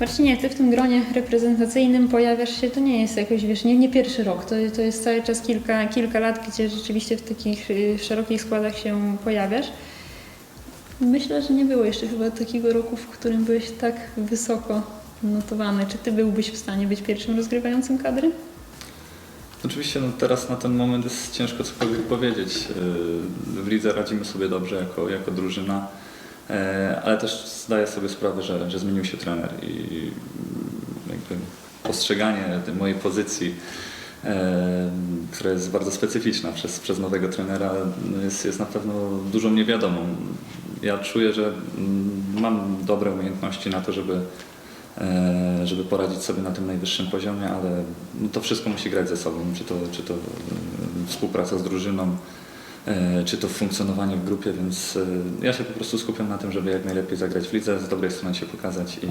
Marcinie, ty w tym gronie reprezentacyjnym pojawiasz się, to nie jest jakoś, wiesz, nie, nie pierwszy rok, to, to jest cały czas kilka, kilka lat, gdzie rzeczywiście w takich y, szerokich składach się pojawiasz. Myślę, że nie było jeszcze chyba takiego roku, w którym byłeś tak wysoko notowany. Czy ty byłbyś w stanie być pierwszym rozgrywającym kadry? Oczywiście no teraz na ten moment jest ciężko cokolwiek powiedzieć. Yy, W lidze radzimy sobie dobrze jako, jako drużyna, ale też zdaję sobie sprawę, że, że zmienił się trener i jakby postrzeganie mojej pozycji, yy, która jest bardzo specyficzna przez, przez nowego trenera, jest, jest na pewno dużą niewiadomą. Ja czuję, że mam dobre umiejętności na to, żeby e, żeby poradzić sobie na tym najwyższym poziomie, ale no to wszystko musi grać ze sobą, czy to, czy to e, współpraca z drużyną, e, czy to funkcjonowanie w grupie, więc e, ja się po prostu skupiam na tym, żeby jak najlepiej zagrać w lidze, z dobrej strony się pokazać i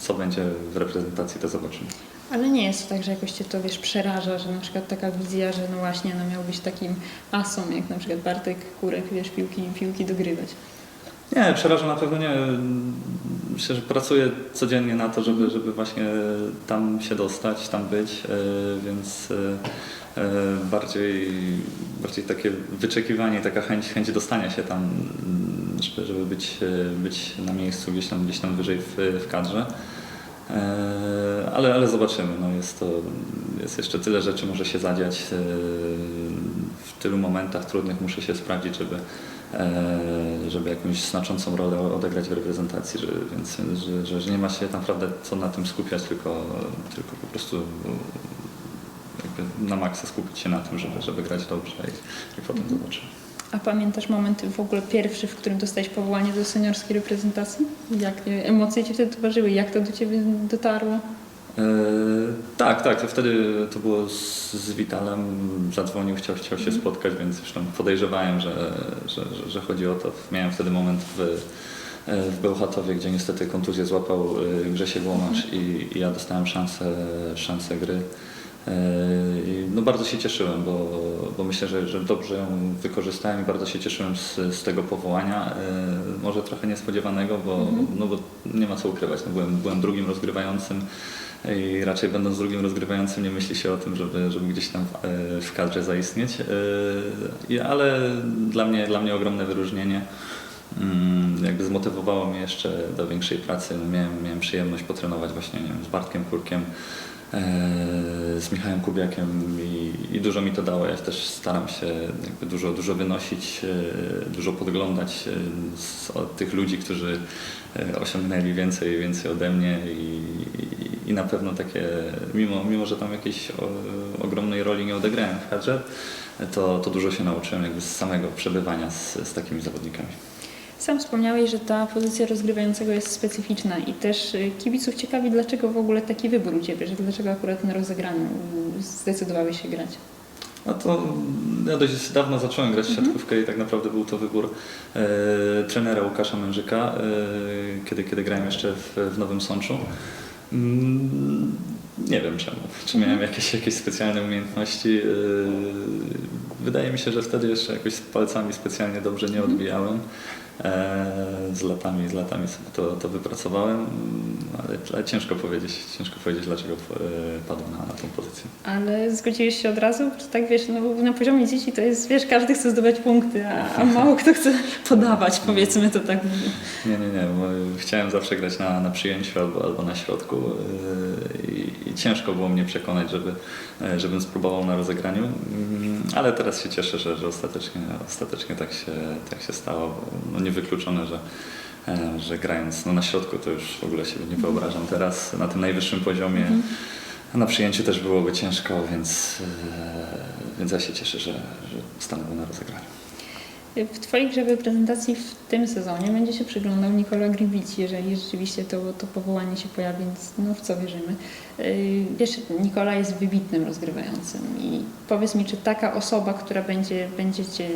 co będzie w reprezentacji, to zobaczymy. Ale nie jest to tak, że jakoś cię to, wiesz, przeraża, że na przykład taka wizja, że no właśnie, no miał być takim asą, jak na przykład Bartek Kurek, wiesz, piłki, piłki dogrywać. Nie, przeraża na pewno nie. Myślę, że pracuję codziennie na to, żeby, żeby właśnie tam się dostać, tam być, e, więc e, e, bardziej, bardziej takie wyczekiwanie, taka chęć, chęć dostania się tam, żeby, żeby być, być na miejscu gdzieś tam, gdzieś tam wyżej w, w kadrze. Ale, ale zobaczymy. No jest, to, jest jeszcze tyle rzeczy może się zadziać. W tylu momentach trudnych muszę się sprawdzić, żeby, żeby jakąś znaczącą rolę odegrać w reprezentacji, że, więc że, że, że nie ma się naprawdę co na tym skupiać, tylko, tylko po prostu jakby na maksa skupić się na tym, żeby, żeby grać dobrze i, i potem zobaczymy. A pamiętasz moment w ogóle pierwszy, w którym dostałeś powołanie do seniorskiej reprezentacji? Jak e, emocje ci wtedy towarzyszyły? Jak to do ciebie dotarło? E, tak, tak, to wtedy to było z, z Witalem, zadzwonił, chciał, chciał się spotkać, więc już tam podejrzewałem, że, że, że, że chodzi o to. Miałem wtedy moment w, e, w Bełchatowie, gdzie niestety kontuzję złapał e, Grzesiek Łomacz i, i ja dostałem szansę, szansę gry. No bardzo się cieszyłem, bo, bo myślę, że, że dobrze ją wykorzystałem i bardzo się cieszyłem z, z tego powołania. Może trochę niespodziewanego, bo, no bo nie ma co ukrywać. No byłem, byłem drugim rozgrywającym i raczej będąc drugim rozgrywającym nie myśli się o tym, żeby, żeby gdzieś tam w, e, w kadrze zaistnieć. E, Ale dla mnie, dla mnie ogromne wyróżnienie. Mm, Jakby zmotywowało mnie jeszcze do większej pracy. No Miałem, miałem przyjemność potrenować właśnie nie wiem, z Bartkiem Kurkiem, e, z Michałem Kubiakiem i, i dużo mi to dało. Ja też staram się dużo, dużo wynosić, dużo podglądać od tych ludzi, którzy osiągnęli więcej, więcej ode mnie i, i, na pewno takie, mimo, mimo że tam jakiejś o, ogromnej roli nie odegrałem w kadrze, to, to dużo się nauczyłem jakby z samego przebywania z, z takimi zawodnikami. Sam wspomniałeś, że ta pozycja rozgrywającego jest specyficzna i też y, kibiców ciekawi, dlaczego w ogóle taki wybór u Ciebie, że dlaczego akurat na rozegraniu zdecydowałeś się grać. No to ja dość dawno zacząłem grać w Mhm. siatkówkę i tak naprawdę był to wybór e, trenera Łukasza Mężyka, e, kiedy, kiedy grałem jeszcze w, w Nowym Sączu. Mm, nie wiem czemu. Czy miałem jakieś, jakieś specjalne umiejętności. E, wydaje mi się, że wtedy jeszcze jakoś z palcami specjalnie dobrze nie odbijałem. E, z latami, z latami sobie to, to wypracowałem, ale, ale ciężko powiedzieć, ciężko powiedzieć dlaczego e, padłem na, na tą pozycję. Ale zgodziłeś się od razu? Czy tak wiesz, no na poziomie dzieci to jest, wiesz, każdy chce zdobywać punkty, a, a mało kto chce podawać, powiedzmy to tak. Nie, nie, nie. Chciałem zawsze grać na, na przyjęciu albo, albo na środku yy, i, i ciężko było mnie przekonać, żeby, e, żebym spróbował na rozegraniu, Mm, ale teraz się cieszę, że, że ostatecznie, ostatecznie tak, się, tak się stało. No, niewykluczone, że, e, że grając no, na środku to już w ogóle się nie wyobrażam teraz na tym najwyższym poziomie. Na przyjęciu też byłoby ciężko, więc, e, więc ja się cieszę, że, że stanąłem na rozegraniu. W Twojej grze w reprezentacji w tym sezonie będzie się przyglądał Nikola Gribici, jeżeli rzeczywiście to, to powołanie się pojawi, więc no w co wierzymy. Yy, Wiesz, Nikola jest wybitnym rozgrywającym i powiedz mi, czy taka osoba, która będzie, będzie Cię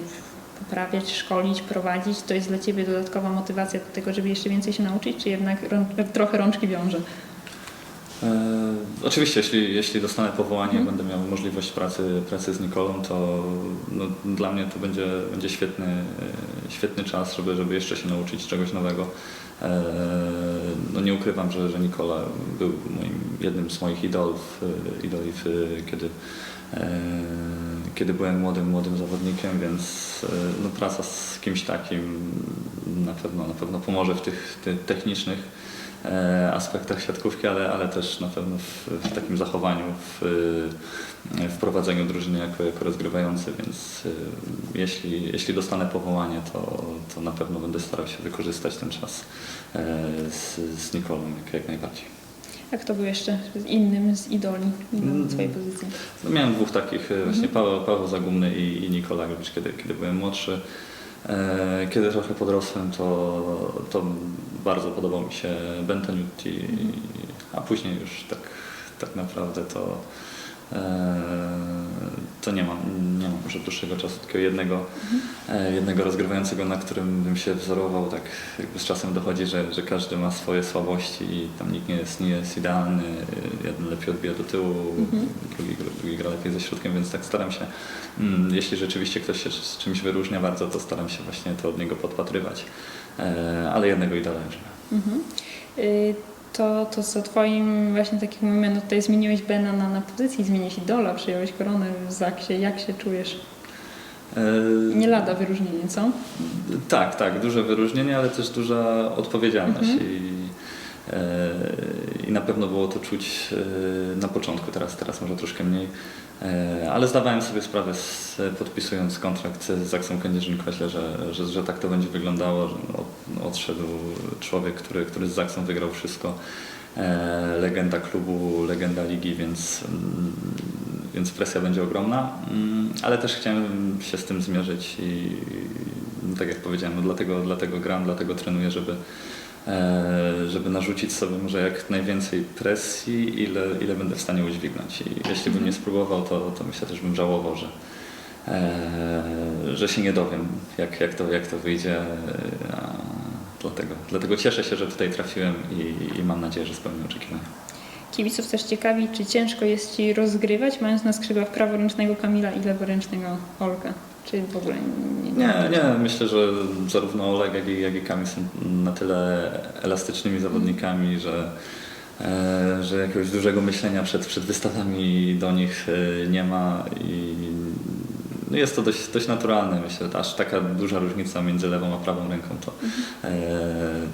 poprawiać, szkolić, prowadzić, to jest dla Ciebie dodatkowa motywacja do tego, żeby jeszcze więcej się nauczyć, czy jednak rą, trochę rączki wiąże? E, oczywiście, jeśli, jeśli dostanę powołanie, Mhm. będę miał możliwość pracy, pracy z Nikolą, to no, dla mnie to będzie, będzie świetny, e, świetny czas, żeby, żeby jeszcze się nauczyć czegoś nowego. E, No nie ukrywam, że, że Nikola był moim, jednym z moich idolów, idoli, kiedy, kiedy byłem młodym, młodym zawodnikiem, więc e, no, praca z kimś takim na pewno, na pewno pomoże w tych, tych technicznych e, aspektach siatkówki, ale, ale też na pewno w, w takim zachowaniu, w, e, w prowadzeniu drużyny jako, jako rozgrywający, więc e, jeśli, jeśli dostanę powołanie, to, to na pewno będę starał się wykorzystać ten czas e, z, z Nikolą jak, jak najbardziej. A kto był jeszcze z innym z idoli na swojej pozycji? No, miałem dwóch takich, e, właśnie Paweł, Paweł Zagumny i, i Nikola Grycz, kiedy, kiedy byłem młodszy. E, Kiedy trochę podrosłem, to, to bardzo podobał mi się Bentaniuti, a później już tak, tak naprawdę to, to nie mam, nie mam już od dłuższego czasu takiego jednego, e, jednego rozgrywającego, na którym bym się wzorował. Tak jakby z czasem dochodzi, że, że każdy ma swoje słabości i tam nikt nie jest, nie jest idealny. Jeden lepiej odbija do tyłu, drugi, drugi gra lepiej ze środkiem, więc tak staram się, mm, jeśli rzeczywiście ktoś się z czymś wyróżnia bardzo, to staram się właśnie to od niego podpatrywać. E, Ale jednego już nie. Mhm. To, to co twoim właśnie takim mówimy, no tutaj zmieniłeś Bena na, na pozycji, zmieniłeś idola, przyjąłeś koronę w Zaksie. Jak się czujesz? E, Nie lada wyróżnienie, co? Tak, tak, duże wyróżnienie, ale też duża odpowiedzialność Mhm. i, e, i na pewno było to czuć e, na początku, teraz, teraz może troszkę mniej, e, ale zdawałem sobie sprawę z, podpisując kontrakt z Zaksą Kędzierzyn-Koźle, że, że, że tak to będzie wyglądało, odszedł człowiek, który, który z Zaksą wygrał wszystko, e, legenda klubu, legenda ligi, więc mm, więc presja będzie ogromna, mm, ale też chciałem się z tym zmierzyć i tak jak powiedziałem, no dlatego, dlatego gram, dlatego trenuję, żeby, żeby narzucić sobie może jak najwięcej presji, ile, ile będę w stanie udźwignąć. I jeśli bym nie spróbował, to, to myślę też bym żałował, że, e, że się nie dowiem, jak, jak, to, jak to wyjdzie. A dlatego, dlatego cieszę się, że tutaj trafiłem i, i mam nadzieję, że spełnię oczekiwania. Kibiców też ciekawi, czy ciężko jest Ci rozgrywać, mając na skrzydłach praworęcznego Kamila i leworęcznego Olka? Czy w ogóle nie? Nie, nie. Myślę, że zarówno Oleg, jak i, jak i Kamil są na tyle elastycznymi zawodnikami, że, e, że jakiegoś dużego myślenia przed, przed wystawami do nich e, nie ma i no jest to dość, dość naturalne. Myślę, aż taka duża różnica między lewą a prawą ręką to, e,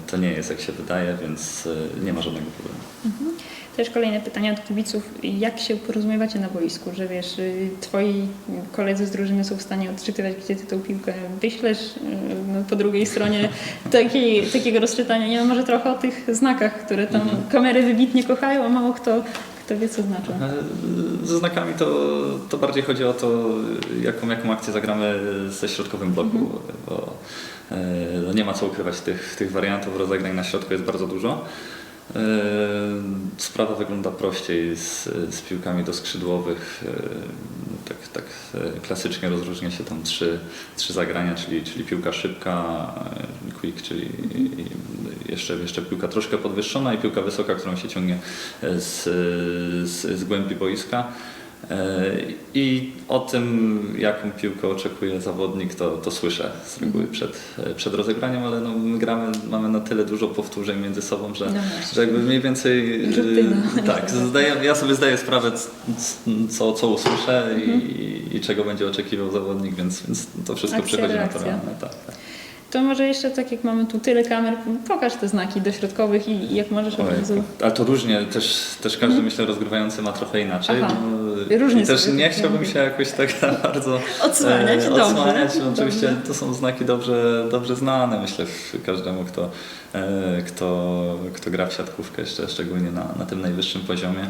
to nie jest jak się wydaje, więc e, nie ma żadnego problemu. Mhm. Też kolejne pytania od kibiców. Jak się porozumiewacie na boisku? Że wiesz, y, twoi koledzy z drużyny są w stanie odczytywać, gdzie ty tą piłkę wyślesz. y, No, po drugiej stronie takiej, takiego rozczytania nie ma może trochę o tych znakach, które tam Mhm. kamery wybitnie kochają, a mało kto, kto wie, co znaczą. E, Ze znakami to, to bardziej chodzi o to, jaką, jaką akcję zagramy ze środkowym bloku, bo e, no nie ma co ukrywać, tych, tych wariantów rozegrań na środku jest bardzo dużo. E, Sprawa wygląda prościej z, z piłkami do skrzydłowych. E, Tak, tak e, klasycznie rozróżnia się tam trzy, trzy zagrania, czyli, czyli piłka szybka, quick, czyli jeszcze, jeszcze piłka troszkę podwyższona i piłka wysoka, którą się ciągnie z, z, z głębi boiska. I o tym, jaką piłkę oczekuje zawodnik, to, to słyszę z reguły przed, przed rozegraniem, ale no, my gramy, mamy na tyle dużo powtórzeń między sobą, że, No że jakby mniej więcej. Rutyna. Tak, zdaję, ja sobie zdaję sprawę, co, co usłyszę i, i czego będzie oczekiwał zawodnik, więc, więc to wszystko Akcja, przychodzi reakcja. naturalne. Tak, tak. To może jeszcze tak jak mamy tu tyle kamer, pokaż te znaki dośrodkowych i, i jak możesz od razu. Ale to różnie, też, też każdy myślę rozgrywający ma trochę inaczej. Mhm. Aha. No, Różnie I też nie chciałbym się jakoś tak bardzo Odsłaniać, e, dobrze. odsłaniać. Oczywiście Dobrze. to są znaki dobrze, dobrze znane, myślę, każdemu, kto, kto, kto gra w siatkówkę, jeszcze szczególnie na, na tym najwyższym poziomie.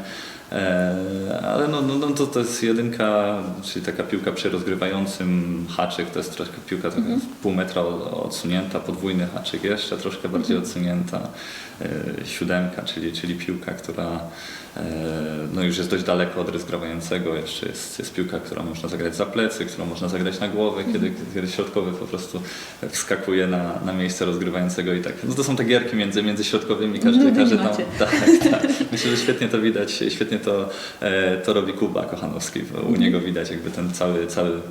E, ale no, no, no to, to jest jedynka, czyli taka piłka przy rozgrywającym haczyk, to jest troszkę piłka trochę Mhm. pół metra od- odsunięta, podwójny haczyk jeszcze troszkę bardziej Mhm. odsunięta, e, siódemka, czyli, czyli piłka, która e, no już jest dość daleko od rozgrywającego, jeszcze jest, jest piłka, którą można zagrać za plecy, którą można zagrać na głowę, kiedy, Mhm. kiedy środkowy po prostu wskakuje na, na miejsce rozgrywającego i tak. No to są te gierki między, między środkowymi, każdy, Lubimy każdy tam. macie. Tak, tak. Myślę, że świetnie to widać, świetnie to, e, to robi Kuba Kochanowski. bo U niego widać jakby ten cały, cały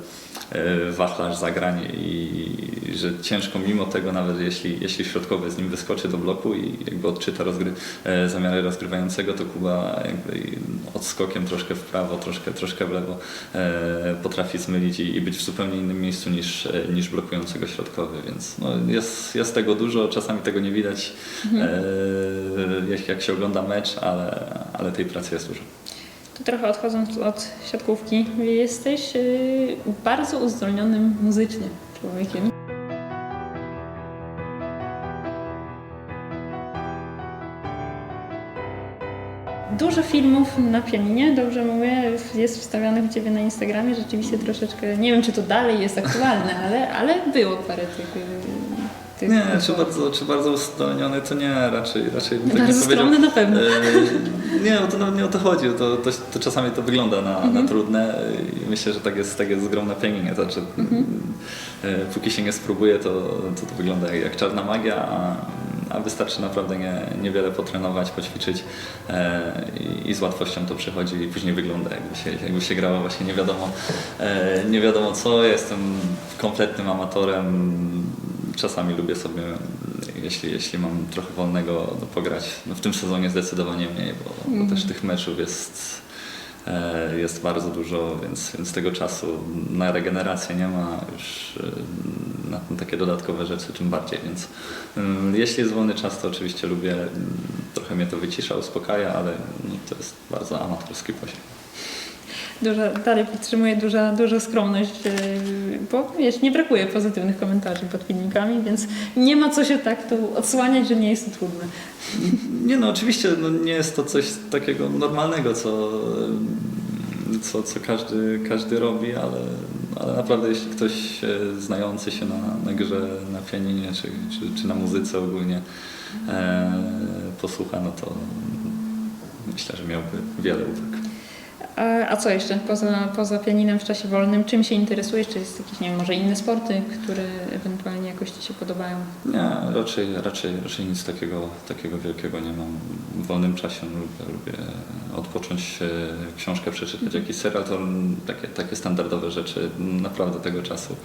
e, wachlarz zagrań i i że ciężko mimo tego, nawet jeśli, jeśli środkowy z nim wyskoczy do bloku i jakby odczyta rozgry, e, zamiary rozgrywającego, to Kuba jakby odskokiem troszkę w prawo, troszkę, troszkę w lewo e, potrafi zmylić i, i być w zupełnie innym miejscu niż, e, niż blokującego środkowy, więc no, jest, jest tego dużo, czasami tego nie widać, e, jak, jak się ogląda mecz, ale, ale tej pracy jest dużo. To trochę odchodząc od siatkówki, jesteś bardzo uzdolnionym muzycznie człowiekiem. Dużo filmów na pianinie, dobrze mówię, jest wstawionych u Ciebie na Instagramie. Rzeczywiście troszeczkę, nie wiem czy to dalej jest aktualne, ale, ale było parę tych... y, tych Nie, czy bardzo, czy bardzo uzdolniony, to nie, raczej, raczej bym tak Bardzo nie powiedział. na pewno. E, Nie, bo to nawet nie o to chodzi, to, to, to czasami to wygląda na, Mhm. na trudne i myślę, że tak jest, tak jest z grą na pianinie, znaczy Mhm. e, póki się nie spróbuje, to, to, to wygląda jak, jak czarna magia, a, a wystarczy naprawdę nie, niewiele potrenować, poćwiczyć e, i, i z łatwością to przychodzi i później wygląda jakby się, jakby się grało właśnie nie wiadomo, e, nie wiadomo co, jestem kompletnym amatorem, czasami lubię sobie, jeśli, jeśli mam trochę wolnego, no, pograć. No, w tym sezonie zdecydowanie mniej, bo, bo też tych meczów jest, jest bardzo dużo, więc, więc tego czasu na regenerację nie ma już e, na, takie dodatkowe rzeczy tym bardziej, więc mm, jeśli jest wolny czas, to oczywiście lubię, mm, trochę mnie to wycisza, uspokaja, ale no, to jest bardzo amatorski poziom. Duża, dalej podtrzymuję duża, duża skromność, yy, bo wiesz, nie brakuje pozytywnych komentarzy pod filmikami, więc nie ma co się tak tu odsłaniać, że nie jest to trudne. Nie no, oczywiście no, nie jest to coś takiego normalnego, co, co, co każdy, każdy robi, ale, ale naprawdę jeśli ktoś znający się na, na grze, na pianinie czy, czy, czy na muzyce ogólnie e, posłucha, no to myślę, że miałby wiele uwag. A, co jeszcze poza, poza pianinem w czasie wolnym? Czym się interesujesz? Czy jest jakieś, nie wiem, może inne sporty, które ewentualnie jakoś Ci się podobają? Nie, raczej, raczej, raczej nic takiego, takiego wielkiego nie mam. W wolnym czasie no, lubię, lubię odpocząć, e, książkę przeczytać, jakiś serial, to takie, takie standardowe rzeczy. Naprawdę tego czasu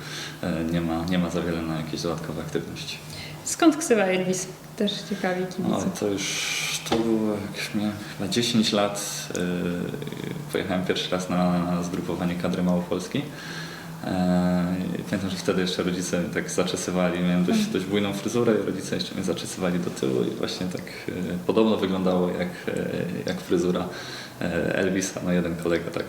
e, nie ma, nie ma za wiele na jakieś dodatkowe aktywności. Skąd ksywa Elvis? Też ciekawi No, kibice. to już to było jak miałem chyba 10 lat. e, Pojechałem pierwszy raz na zgrupowanie kadry Małopolski. E, Pamiętam, że wtedy jeszcze rodzice mnie tak zaczesywali. Miałem dość, dość bujną fryzurę i rodzice jeszcze mnie zaczesywali do tyłu i właśnie tak e, podobno wyglądało jak, jak fryzura Elvisa. No jeden kolega tak,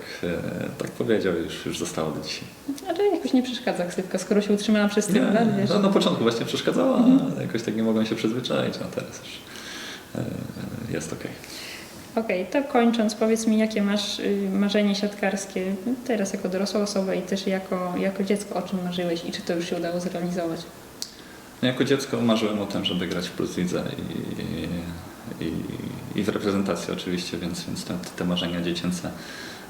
tak powiedział i już, już zostało do dzisiaj. Ale jakoś nie przeszkadza ksywka, skoro się utrzymała przez tyle lat, wiesz. no, na początku właśnie przeszkadzała, ale jakoś tak nie mogłem się przyzwyczaić, a teraz już e, jest okej. Okej, to kończąc, powiedz mi, jakie masz y, marzenie siatkarskie teraz jako dorosła osoba i też jako, jako dziecko, o czym marzyłeś i czy to już się udało zrealizować? No, Jako dziecko marzyłem o tym, żeby grać w Plus Lidze i, i, i w reprezentacji oczywiście, więc, więc te, te marzenia dziecięce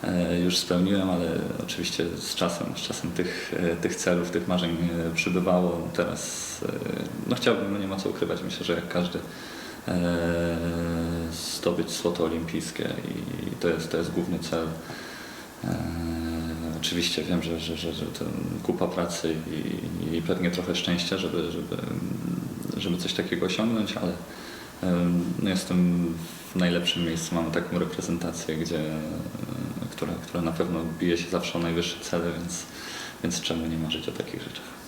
e, już spełniłem, ale oczywiście z czasem, z czasem tych, e, tych celów, tych marzeń przybywało. Teraz no chciałbym, no nie ma co ukrywać, myślę, że jak każdy zdobyć złoto olimpijskie i to jest, to jest główny cel. E, Oczywiście wiem, że, że, że, że kupa pracy i, i pewnie trochę szczęścia, żeby, żeby, żeby coś takiego osiągnąć, ale em, no jestem w najlepszym miejscu. Mamy taką reprezentację, gdzie, e, która, która na pewno bije się zawsze o najwyższe cele, więc, więc czemu nie marzyć o takich rzeczach.